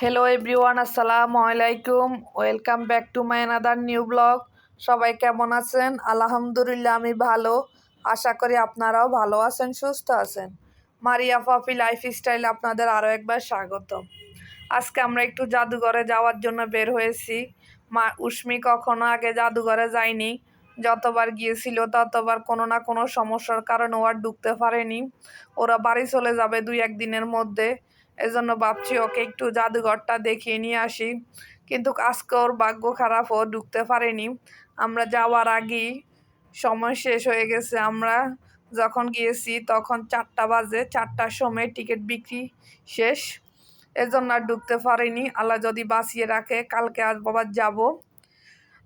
Hello everyone আসসালামু আলাইকুম welcome back to my another new blog সবাই কেমন আছেন? আলহামদুলিল্লাহ, আমি ভালো। আশা করি আপনারাও ভালো আছেন, সুস্থ আছেন। মারিয়া ফাফি লাইফ স্টাইল আপনাদের আরও একবার স্বাগত আজকে আমরা একটু জাদুঘরে যাওয়ার জন্য বের হয়েছি। মা উষ্মি কখনো আগে জাদুঘরে যায়নি। যতবার গিয়েছিল, ততবার কোনো না কোনো সমস্যার কারণে ও আর ঢুকতে পারেনি। ওরা বাড়ি চলে যাবে দুই একদিনের মধ্যে। এজন্য ভাবছি ওকে একটু জাদুঘরটা দেখিয়ে নিয়ে আসি। কিন্তু আজকে ওর ভাগ্য খারাপ, ও ঢুকতে পারেনি। আমরা যাওয়ার আগেই সময় শেষ হয়ে গেছে। আমরা যখন গিয়েছি তখন চারটা বাজে, চারটার সময় টিকিট বিক্রি শেষ। এজন্য আর ঢুকতে পারিনি। আল্লাহ যদি বাঁচিয়ে রাখে, কালকে আজ বাবার যাব।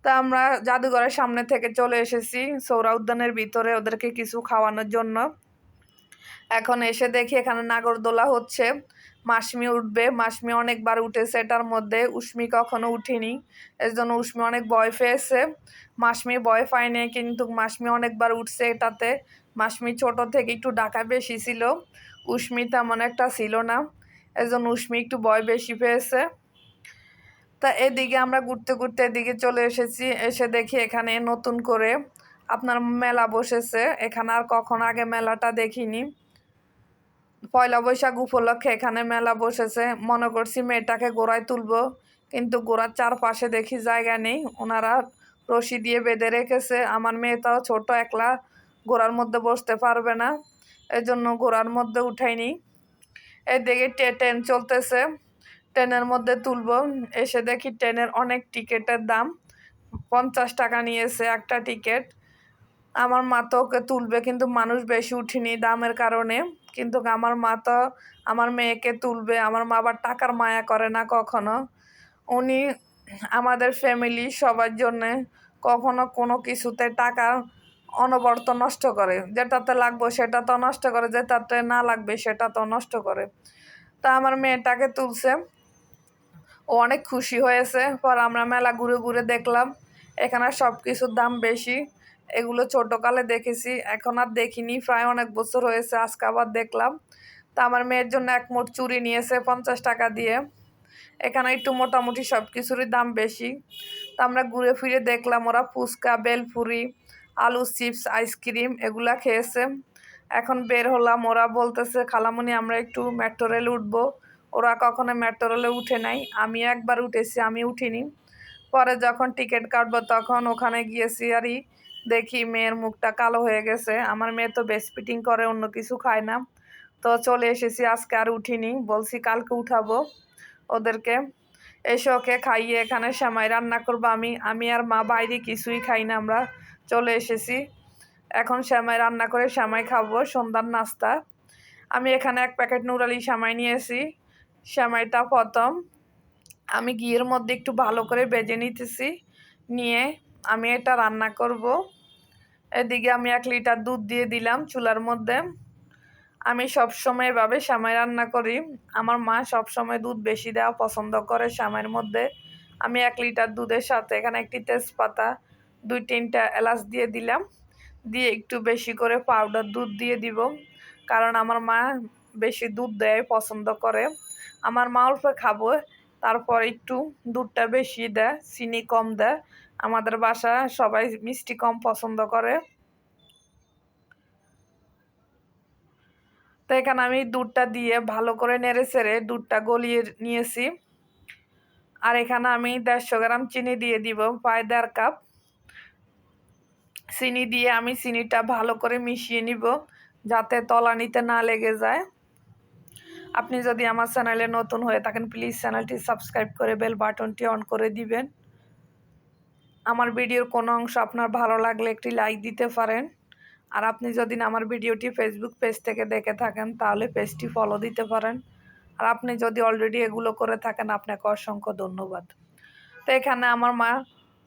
তা আমরা জাদুঘরের সামনে থেকে চলে এসেছি সৌরা উদ্যানের ভিতরে ওদেরকে কিছু খাওয়ানোর জন্য। এখন এসে দেখি এখানে নাগরদোলা হচ্ছে। মাসমি উঠবে। মাসমি অনেকবার উঠেছে এটার মধ্যে। উষ্মি কখনো উঠিনি। এর জন্য উষ্মি অনেক ভয় পেয়েছে। মাসমি ভয় পায়নি, কিন্তু মাসমি অনেকবার উঠছে এটাতে। মাসমি ছোট থেকে একটু ডাকা বেশি ছিল। উষ্মি তেমন একটা ছিল না। এর জন্য উষ্মি একটু ভয় বেশি পেয়েছে। তা এদিকে আমরা ঘুরতে ঘুরতে এদিকে চলে এসেছি। এসে দেখি এখানে নতুন করে আপনার মেলা বসেছে। এখানে আর কখন আগে মেলাটা দেখিনি। পয়লা বৈশাখ উপলক্ষে এখানে মেলা বসেছে। মনে করছি মেয়েটাকে গোড়ায় তুলবো, কিন্তু গোড়ার চারপাশে দেখি জায়গা নেই। ওনারা রশি দিয়ে বেঁধে রেখেছে। আমার মেয়েটাও ছোট, একলা গোড়ার মধ্যে বসতে পারবে না। এই জন্য গোড়ার মধ্যে উঠাইনি এদিকে ট্রেন চলতেছে। ট্রেনের মধ্যে তুলব। এসে দেখি ট্রেনের অনেক টিকিটের দাম। পঞ্চাশ টাকা নিয়েছে একটা টিকিট। আমার মা তো ওকে তুলবে, কিন্তু মানুষ বেশি উঠিনি দামের কারণে। কিন্তু আমার মা তো আমার মেয়েকে তুলবে, আমার মা আবার টাকার মায়া করে না কখনো। উনি আমাদের ফ্যামিলি সবার জন্যে কখনো কোনো কিছুতে টাকা অনবরত নষ্ট করে। যেটাতে লাগবো সেটা তো নষ্ট করে যেটাতে না লাগবে সেটা তো নষ্ট করে। তা আমার মেয়েটাকে তুলছে। ও অনেক খুশি হয়েছে। পর আমরা মেলা ঘুরে ঘুরে দেখলাম, এখানে সব কিছুর দাম বেশি। এগুলো ছোটোকালে দেখেছি, এখন আর দেখিনি, প্রায় অনেক বছর হয়েছে, আজকে আবার দেখলাম। তা আমার মেয়ের জন্য এক মোট চুরি নিয়েছে পঞ্চাশ টাকা দিয়ে। এখানে একটু মোটামুটি সব কিছুরই দাম বেশি। তা আমরা ঘুরে ফিরে দেখলাম, ওরা ফুচকা, বেলপুরি, আলু চিপস, আইসক্রিম এগুলা খেয়েছে। এখন বের হলাম, ওরা বলতেছে, খালামুনি, আমরা একটু মেট্রো রেলে উঠবো। ওরা কখনো মেট্রো রেলে উঠে নাই আমি একবার উঠেছি, আমি উঠিনি। পরে যখন টিকিট কাটবো তখন ওখানে গিয়েছি আরই দেখি মেয়ের মুখটা কালো হয়ে গেছে। আমার মেয়ে তো বেশ ফিটিং করে, অন্য কিছু খায় না। তো চলে এসেছি, আজকে আর উঠিনি। বলছি কালকে উঠাবো ওদেরকে। এসে ওকে খাইয়ে এখানে সেমাই রান্না করব আমি। আমি আর মা বাইরে কিছুই খাই না আমরা। চলে এসেছি। এখন সেমাই রান্না করে সেমাই খাব, সন্ধ্যার নাস্তা। আমি এখানে এক প্যাকেট নুরালি সেমাই নিয়েছি। সেমাইটা প্রথম। আমি ঘিয়ের মধ্যে একটু ভালো করে বেজে নিতেছি। নিয়ে আমি এটা রান্না করব। এদিকে আমি এক লিটার দুধ দিয়ে দিলাম চুলার মধ্যে। আমি সবসময় এভাবে সামাই রান্না করি। আমার মা সবসময় দুধ বেশি দেওয়া পছন্দ করে সামাইয়ের মধ্যে। আমি এক লিটার দুধের সাথে এখানে একটি তেজপাতা, দুই তিনটা এলাচ দিয়ে দিলাম। দিয়ে একটু বেশি করে পাউডার দুধ দিয়ে দিব। কারণ আমার মা বেশি দুধ দেয় পছন্দ করে। আমার মা অল্প খাব। তারপর একটু দুধটা বেশি দেয়, চিনি কম দেয়। আমাদের বাসা সবাই মিষ্টি কম পছন্দ করে। তো এখানে আমি দুধটা দিয়ে ভালো করে নেড়ে সেড়ে দুধটা গলিয়ে নিয়েছি। আর এখানে আমি দেড়শো গ্রাম চিনি দিয়ে দিব, প্রায় দেড় কাপ। চিনি দিয়ে আমি চিনিটা ভালো করে মিশিয়ে নিব, যাতে তলানিতে না লেগে যায়। আপনি যদি আমার চ্যানেলে নতুন হয়ে থাকেন প্লিজ চ্যানেলটি সাবস্ক্রাইব করে বেল বাটনটি অন করে দিবেন। আমার ভিডিওর কোনো অংশ আপনার ভালো লাগলে একটি লাইক দিতে পারেন। আর আপনি যদি আমার ভিডিওটি ফেসবুক পেজ থেকে দেখে থাকেন, তাহলে পেজটি ফলো দিতে পারেন। আর আপনি যদি অলরেডি এগুলো করে থাকেন, আপনাকে অসংখ্য ধন্যবাদ। তো এখানে আমার মা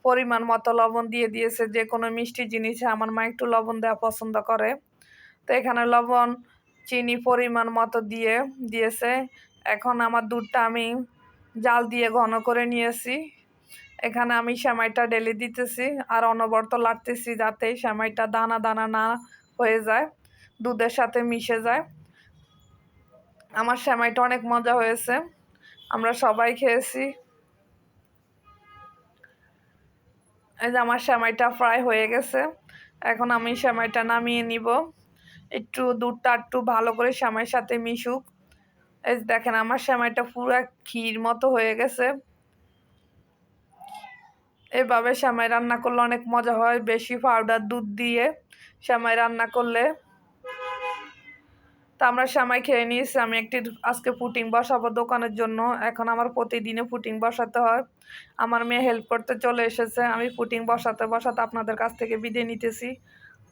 পরিমাণ মতো লবণ দিয়ে দিয়েছে, যে কোনো মিষ্টি জিনিসে। আমার মা একটু লবণ দেওয়া পছন্দ করে। তো এখানে লবণ চিনি পরিমাণ মতো দিয়ে দিয়েছে। এখন আমার দুধটা আমি জাল দিয়ে ঘন করে নিয়েছি। এখানে আমি সেমাইটা ডেলে দিতেছি আর অনবরত লাগতেছি যাতে সেমাইটা দানা দানা না হয়ে যায়, দুধের সাথে মিশে যায়। আমার সেমাইটা অনেক মজা হয়েছে। আমরা সবাই খেয়েছি। এই যে আমার সেমাইটা ফ্রাই হয়ে গেছে। এখন আমি সেমাইটা নামিয়ে নিব। একটু দুধটা একটু ভালো করে সেমাইয়ের সাথে মিশুক। এই দেখেন, আমার শ্যামাইটা পুরো ক্ষীর মতো হয়ে গেছে। এভাবে শ্যামাই রান্না করলে অনেক মজা হয়, বেশি পাউডার দুধ দিয়ে শ্যামাই রান্না করলে। তা আমরা শ্যামাই খেয়ে নিয়েছি, আমি একটি আজকে পুটিং বসাবো দোকানের জন্য। এখন আমার প্রতিদিনে পুটিং বসাতে হয়। আমার মেয়ে হেল্প করতে চলে এসেছে, আমি পুটিং বসাতে বসাতে আপনাদের কাছ থেকে বিদায় নিতেছি।